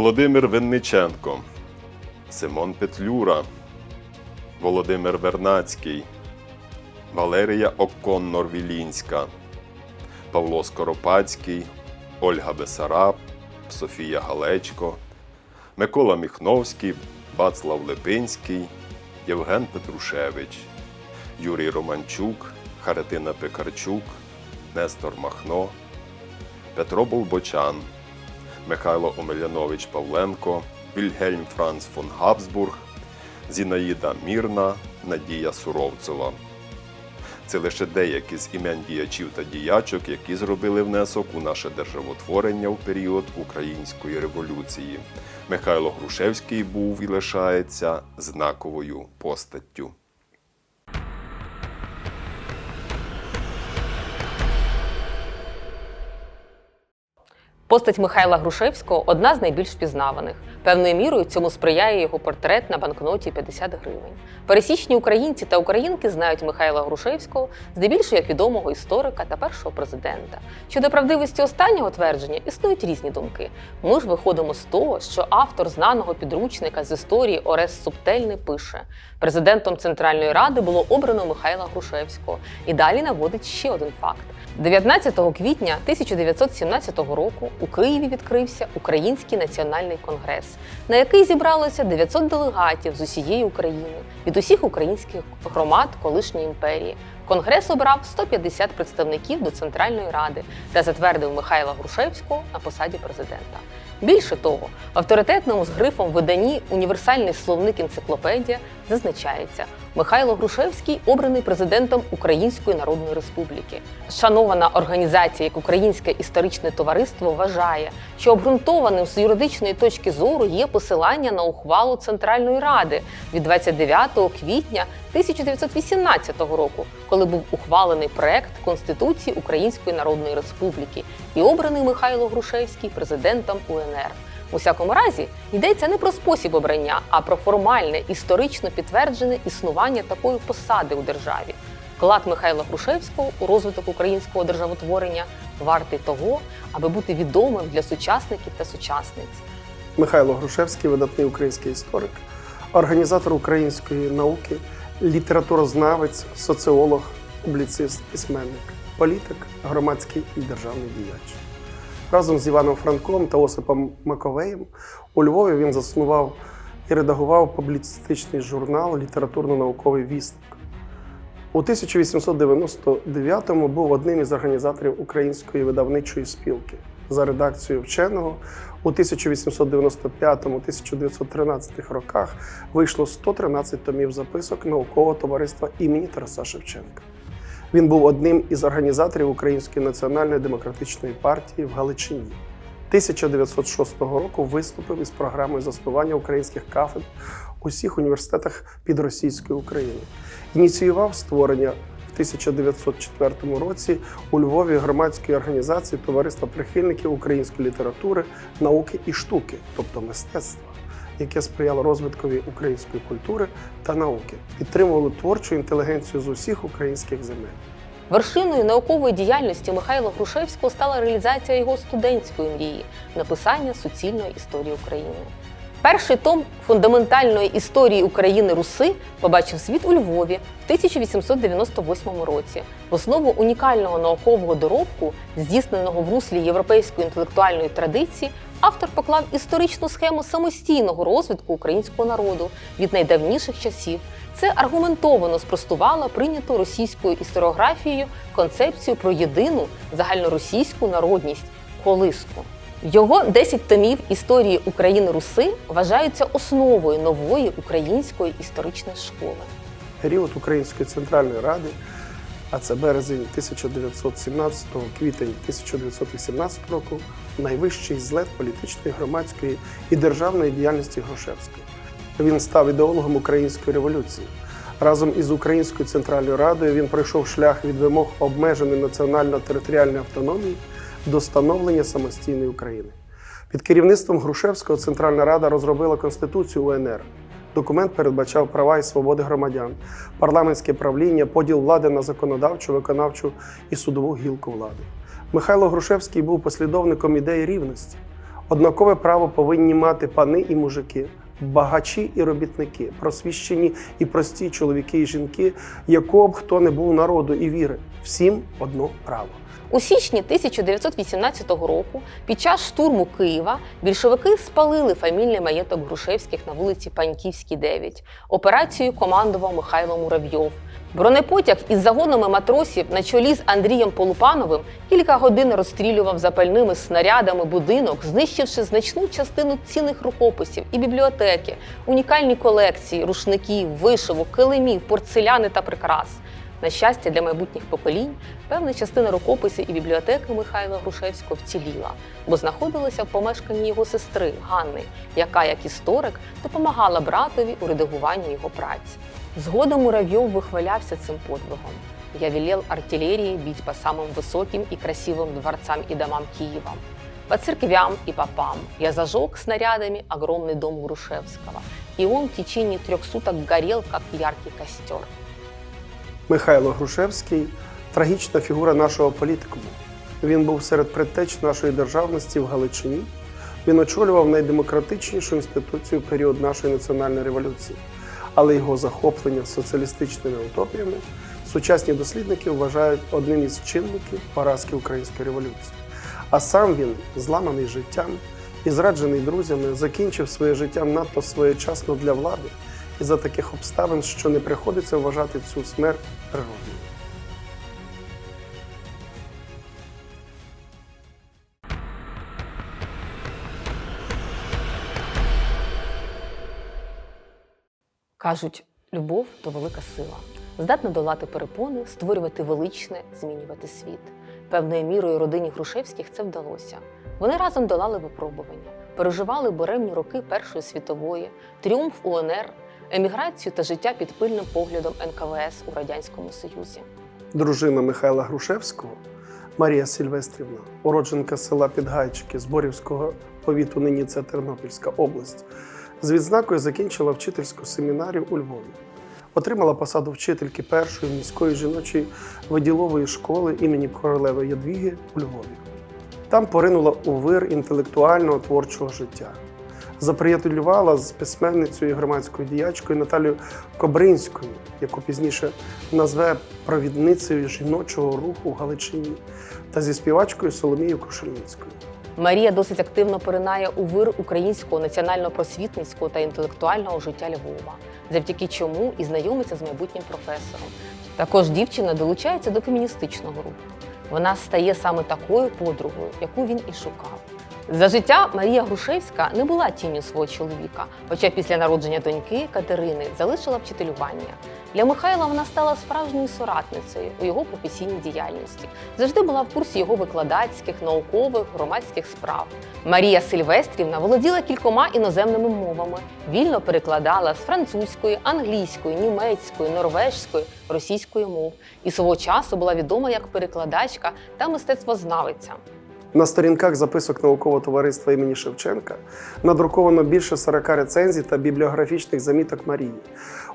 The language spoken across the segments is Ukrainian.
Володимир Винниченко, Симон Петлюра, Володимир Вернацький, Валерія Оконнор-Вілінська, Павло Скоропадський, Ольга Бесараб, Софія Галечко, Микола Міхновський, Вацлав Липинський, Євген Петрушевич, Юрій Романчук, Харитина Пекарчук, Нестор Махно, Петро Болбочан, Михайло Омелянович Павленко, Вільгельм Франц фон Габсбург, Зінаїда Мірна, Надія Суровцова. Це лише деякі з імен діячів та діячок, які зробили внесок у наше державотворення в період Української революції. Михайло Грушевський був і лишається знаковою постаттю. Постать Михайла Грушевського одна з найбільш впізнаваних. Певною мірою цьому сприяє його портрет на банкноті 50 гривень. Пересічні українці та українки знають Михайла Грушевського здебільшого як відомого історика та першого президента. Щодо правдивості останнього твердження існують різні думки. Ми ж виходимо з того, що автор знаного підручника з історії Орес Субтельний пише: президентом Центральної Ради було обрано Михайла Грушевського. І далі наводить ще один факт. 19 квітня 1917 року у Києві відкрився Український національний конгрес, на який зібралося 900 делегатів з усієї України від усіх українських громад колишньої імперії. Конгрес обрав 150 представників до Центральної Ради та затвердив Михайла Грушевського на посаді президента. Більше того, авторитетному з грифом виданні Універсальний словник енциклопедія зазначається, Михайло Грушевський обраний президентом Української Народної Республіки. Шанована організація, як Українське історичне товариство, вважає, що обґрунтованим з юридичної точки зору є посилання на ухвалу Центральної Ради від 29 квітня 1918 року, коли був ухвалений проект Конституції Української Народної Республіки і обраний Михайло Грушевський президентом УНР. У всякому разі йдеться не про спосіб обрання, а про формальне історично підтверджене існування такої посади у державі. Вклад Михайла Грушевського у розвиток українського державотворення вартий того, аби бути відомим для сучасників та сучасниць. Михайло Грушевський, видатний український історик, організатор української науки, літературознавець, соціолог, публіцист, письменник, політик, громадський і державний діяч. Разом з Іваном Франком та Осипом Маковеєм у Львові він заснував і редагував публіцистичний журнал Літературно-науковий вісник. У 1899-му був одним із організаторів Української видавничої спілки. За редакцією вченого у 1895-1913 роках вийшло 113 томів записок наукового товариства імені Тараса Шевченка. Він був одним із організаторів Української національної демократичної партії в Галичині. 1906 року виступив із програмою заснування українських кафедр у всіх університетах під Російської України. Ініціював створення в 1904 році у Львові громадської організації Товариства прихильників української літератури, науки і штуки, тобто мистецтва, яке сприяло розвиткові української культури та науки, підтримувало творчу інтелігенцію з усіх українських земель. Вершиною наукової діяльності Михайла Грушевського стала реалізація його студентської мрії написання суцільної історії України. Перший том фундаментальної історії України Руси побачив світ у Львові в 1898 році. В основу унікального наукового доробку, здійсненого в руслі європейської інтелектуальної традиції, автор поклав історичну схему самостійного розвитку українського народу від найдавніших часів. Це аргументовано спростувало прийняту російською історіографією концепцію про єдину загальноросійську народність колиску. Його 10 томів історії України Руси вважаються основою нової української історичної школи. Період Української центральної ради, а це березень 1917 квітень 1918 року, найвищий злет політичної, громадської і державної діяльності Грушевського. Він став ідеологом української революції. Разом із Українською центральною радою він пройшов шлях від вимог обмеженої національно-територіальної автономії до становлення самостійної України. Під керівництвом Грушевського Центральна Рада розробила Конституцію УНР. Документ передбачав права і свободи громадян, парламентське правління, поділ влади на законодавчу, виконавчу і судову гілку влади. Михайло Грушевський був послідовником ідеї рівності. Однакове право повинні мати пани і мужики, багачі і робітники, просвіщені і прості чоловіки і жінки, якого б хто не був народу і віри. Всім одно право. У січні 1918 року, під час штурму Києва, більшовики спалили фамільний маєток Грушевських на вулиці Паньківській, 9. Операцією командував Михайло Муравйов. Бронепотяг із загонами матросів на чолі з Андрієм Полупановим кілька годин розстрілював запальними снарядами будинок, знищивши значну частину цінних рукописів і бібліотеки, унікальні колекції, рушників, вишивок, килимів, порцеляни та прикрас. На щастя, для майбутніх поколінь певна частина рукописів і бібліотеки Михайла Грушевського вціліла, бо знаходилася в помешканні його сестри Ганни, яка, як історик, допомагала братові у редагуванні його праці. Згодом Муравйов вихвалявся цим подвигом. Я велел артиллерии бить по самым высоким и красивым дворцам и домам Киева. По церквям и попам я зажег снарядами огромный дом Грушевского, и он в течение трех суток горел, как яркий костер. Михайло Грушевський трагічна фігура нашого політикуму. Він був серед предтеч нашої державності в Галичині. Він очолював найдемократичнішу інституцію в період нашої національної революції, але його захоплення соціалістичними утопіями сучасні дослідники вважають одним із чинників поразки української революції. А сам він, зламаний життям і зраджений друзями, закінчив своє життя надто своєчасно для влади і за таких обставин, що не приходиться вважати цю смерть природною. Кажуть, любов то велика сила, здатна долати перепони, створювати величне, змінювати світ. Певною мірою родині Грушевських це вдалося. Вони разом долали випробування, переживали буремні роки Першої світової, тріумф УНР, еміграцію та життя під пильним поглядом НКВС у радянському Союзі. Дружина Михайла Грушевського Марія Сільвестрівна, уродженка села Підгайчики Зборівського повіту, нині це Тернопільська область, з відзнакою закінчила вчительську семінарію у Львові. Отримала посаду вчительки першої міської жіночої виділової школи імені королеви Ядвіги у Львові. Там поринула у вир інтелектуального творчого життя. Заприятелювала з письменницею і громадською діячкою Наталією Кобринською, яку пізніше назве провідницею жіночого руху в Галичині, та зі співачкою Соломією Крушельницькою. Марія досить активно поринає у вир українського національно-просвітницького та інтелектуального життя Львова, завдяки чому і знайомиться з майбутнім професором. Також дівчина долучається до феміністичного руху. Вона стає саме такою подругою, яку він і шукав. За життя Марія Грушевська не була тінню свого чоловіка, хоча після народження доньки Катерини залишила вчителювання. Для Михайла вона стала справжньою соратницею у його професійній діяльності. Завжди була в курсі його викладацьких, наукових, громадських справ. Марія Сильвестрівна володіла кількома іноземними мовами, вільно перекладала з французької, англійської, німецької, норвежської, російської мов і свого часу була відома як перекладачка та мистецтвознавиця. На сторінках записок наукового товариства імені Шевченка надруковано більше 40 рецензій та бібліографічних заміток Марії.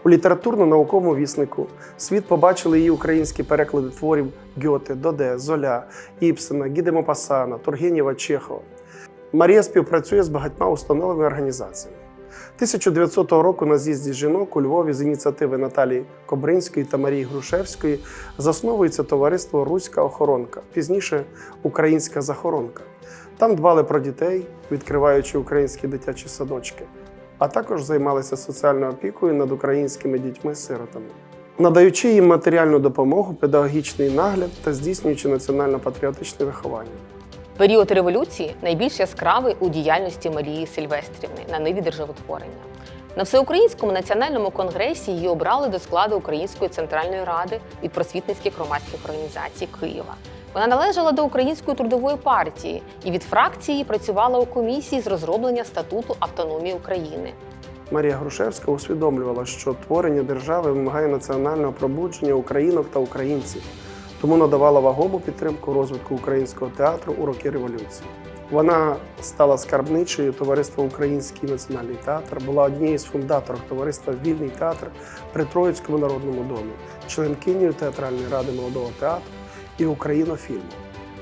У літературно-науковому віснику світ побачили її українські переклади творів Гьоти, Доде, Золя, Іпсена, Гіде Пасана, Тургенєва, Чехова. Марія співпрацює з багатьма установами і організаціями. 1900 року на з'їзді жінок у Львові з ініціативи Наталії Кобринської та Марії Грушевської засновується товариство Руська охоронка, пізніше Українська захоронка. Там дбали про дітей, відкриваючи українські дитячі садочки, а також займалися соціальною опікою над українськими дітьми-сиротами, надаючи їм матеріальну допомогу, педагогічний нагляд та здійснюючи національно-патріотичне виховання. Період революції найбільш яскравий у діяльності Марії Сильвестрівни на ниві державотворення. На всеукраїнському національному конгресі її обрали до складу Української центральної ради від просвітницьких громадських організацій Києва. Вона належала до Української трудової партії і від фракції працювала у комісії з розроблення статуту автономії України. Марія Грушевська усвідомлювала, що творення держави вимагає національного пробудження українок та українців, тому надавала вагому підтримку розвитку українського театру у роки революції. Вона стала скарбничею товариства Український національний театр, була однією з фундаторів товариства Вільний театр при Троїцькому народному домі, членкинею театральної ради молодого театру і Українофільму.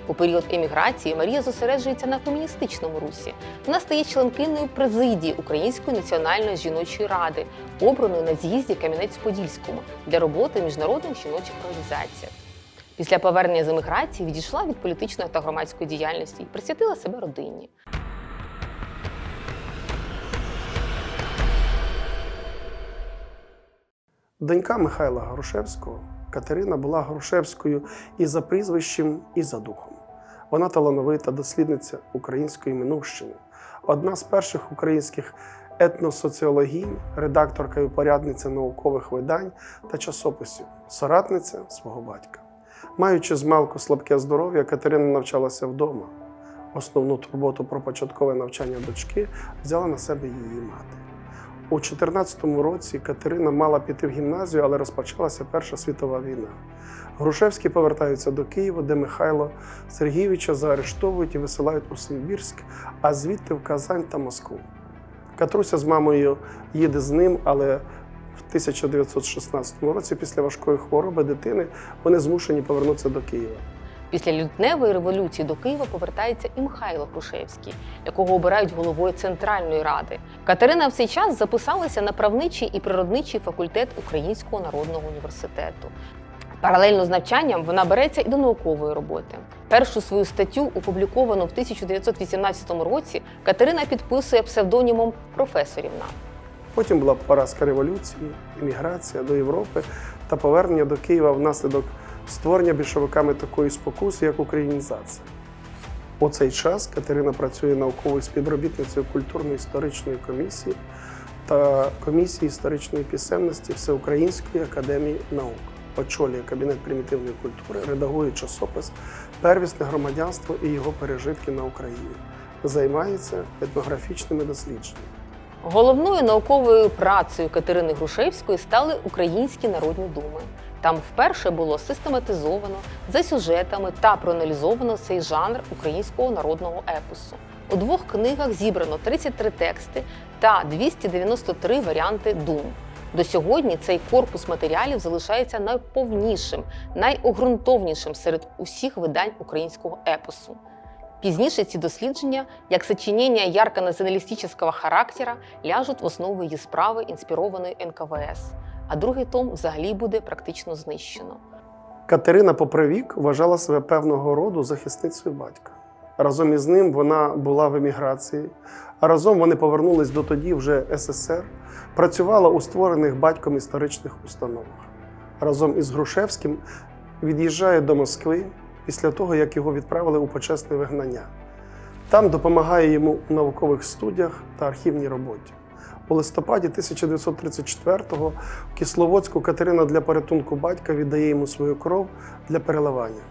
У період еміграції Марія зосереджується на феміністичному русі. Вона стає членкиною президії Української національної жіночої ради, обраної на з'їзді Кам'янець-Подільському для роботи в міжнародних жіночих організаціях. Після повернення з еміграції відійшла від політичної та громадської діяльності і присвятила себе родині. Донька Михайла Грушевського Катерина була Грушевською і за прізвищем, і за духом. Вона талановита дослідниця української минувщини, одна з перших українських етносоціологінь, редакторка і упорядниця наукових видань та часописів, соратниця свого батька. Маючи змалку слабке здоров'я, Катерина навчалася вдома. Основну турботу про початкове навчання дочки взяла на себе її мати. У 14 році Катерина мала піти в гімназію, але розпочалася Перша світова війна. Грушевські повертаються до Києва, де Михайло Сергійовича заарештовують і висилають у Симбірськ, а звідти в Казань та Москву. Катруся з мамою їде з ним, але в 1916 році, після важкої хвороби дитини, вони змушені повернутися до Києва. Після лютневої революції до Києва повертається і Михайло Грушевський, якого обирають головою Центральної ради. Катерина в цей час записалася на правничий і природничий факультет Українського народного університету. Паралельно з навчанням вона береться і до наукової роботи. Першу свою статтю, опубліковану в 1918 році, Катерина підписує псевдонімом професорівна. Потім була поразка революції, еміграція до Європи та повернення до Києва внаслідок створення більшовиками такої спокуси, як українізація. У цей час Катерина працює науковою співробітницею культурно-історичної комісії та комісії історичної писемності Всеукраїнської академії наук. Очолює кабінет примітивної культури, редагує часопис Первісне громадянство і його пережитки на Україні. Займається етнографічними дослідженнями. Головною науковою працею Катерини Грушевської стали українські народні думи. Там вперше було систематизовано за сюжетами та проаналізовано цей жанр українського народного епосу. У двох книгах зібрано 33 тексти та 293 варіанти дум. До сьогодні цей корпус матеріалів залишається найповнішим, найогрунтовнішим серед усіх видань українського епосу. Пізніше ці дослідження, як сочинення ярко-націоналістичного характера, ляжуть в основу її справи, інспірованої НКВС. А другий том взагалі буде практично знищено. Катерина, попри вік, вважала себе певного роду захисницею батька. Разом із ним вона була в еміграції, а разом вони повернулись до тоді вже СССР, працювала у створених батьком історичних установах. Разом із Грушевським від'їжджає до Москви після того, як його відправили у почесне вигнання. Там допомагає йому у наукових студіях та архівній роботі. У листопаді 1934-го в Кисловодську Катерина для порятунку батька віддає йому свою кров для переливання.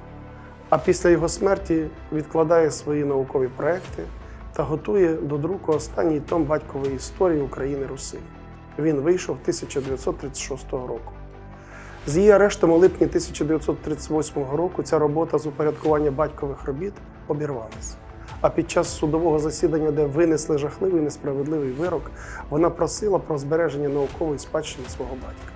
А після його смерті відкладає свої наукові проекти та готує до друку останній том батькової історії України Руси. Він вийшов 1936 року. З її арештом у липні 1938 року ця робота з упорядкування батькових робіт обірвалася. А під час судового засідання, де винесли жахливий несправедливий вирок, вона просила про збереження наукової спадщини свого батька.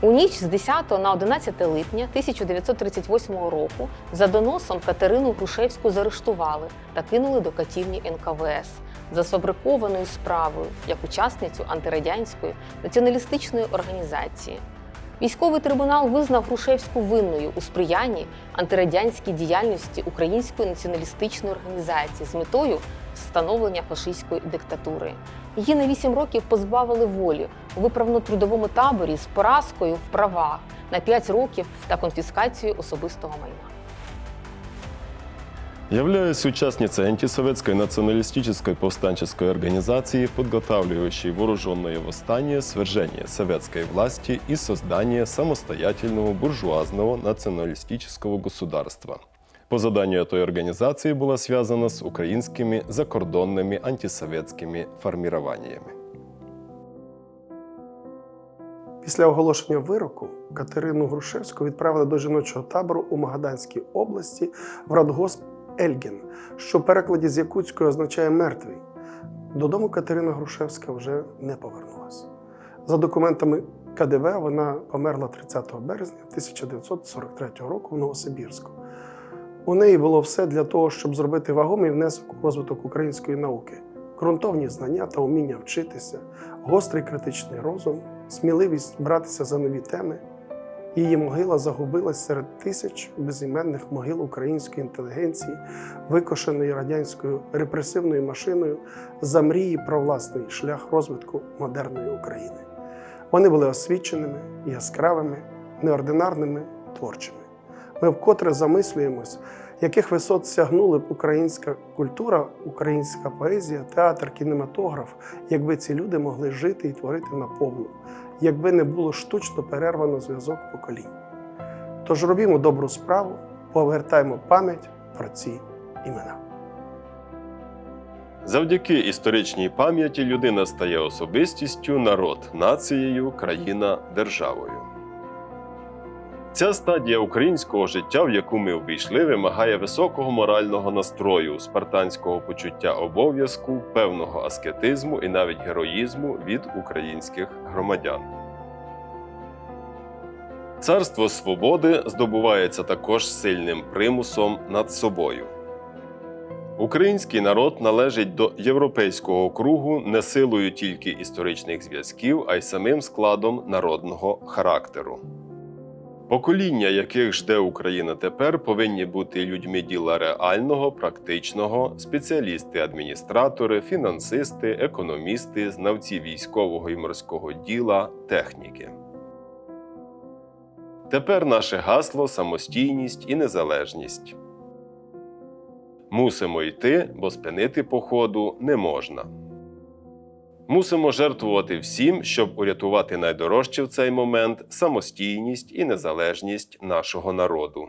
У ніч з 10 на 11 липня 1938 року за доносом Катерину Грушевську заарештували та кинули до катівні НКВС за сфабрикованою справою як учасницю антирадянської націоналістичної організації. Військовий трибунал визнав Грушевську винною у сприянні антирадянській діяльності Української націоналістичної організації з метою встановлення фашистської диктатури. Її на 8 років позбавили волі у виправно-трудовому таборі з поразкою в правах на 5 років та конфіскацією особистого майна. Являясь участницей антисоветской националистической повстанческой организации, подготавливающей вооруженное восстание, свержение советской власти и создание самостоятельного буржуазного националистического государства. По заданию этой организации была связана с украинскими закордонными антисоветскими формированиями. Після оголошення вироку Катерину Грушевську відправили до жіночого табору у Магаданській області в радгосп Ельгін, що в перекладі з якутської означає мертвий. Додому Катерина Грушевська вже не повернулася. За документами КДВ вона померла 30 березня 1943 року в Новосибірську. У неї було все для того, щоб зробити вагомий внесок у розвиток української науки, ґрунтовні знання та вміння вчитися, гострий критичний розум, сміливість братися за нові теми. Її могила загубилась серед тисяч безіменних могил української інтелігенції, викошеної радянською репресивною машиною за мрії про власний шлях розвитку модерної України. Вони були освіченими, яскравими, неординарними, творчими. Ми вкотре замислюємось, яких висот сягнули б українська культура, українська поезія, театр, кінематограф, якби ці люди могли жити і творити наповну, якби не було штучно перервано зв'язок поколінь. Тож робімо добру справу, повертаємо пам'ять про ці імена. Завдяки історичній пам'яті людина стає особистістю, народ нацією, країна державою. Ця стадія українського життя, в яку ми увійшли, вимагає високого морального настрою, спартанського почуття обов'язку, певного аскетизму і навіть героїзму від українських громадян. Царство свободи здобувається також сильним примусом над собою. Український народ належить до європейського кругу не силою тільки історичних зв'язків, а й самим складом народного характеру. Покоління, яких жде Україна тепер, повинні бути людьми діла реального, практичного, спеціалісти, адміністратори, фінансисти, економісти, знавці військового і морського діла, техніки. Тепер наше гасло самостійність і незалежність. Мусимо йти, бо спинити походу не можна. Мусимо жертвувати всім, щоб урятувати найдорожче в цей момент самостійність і незалежність нашого народу.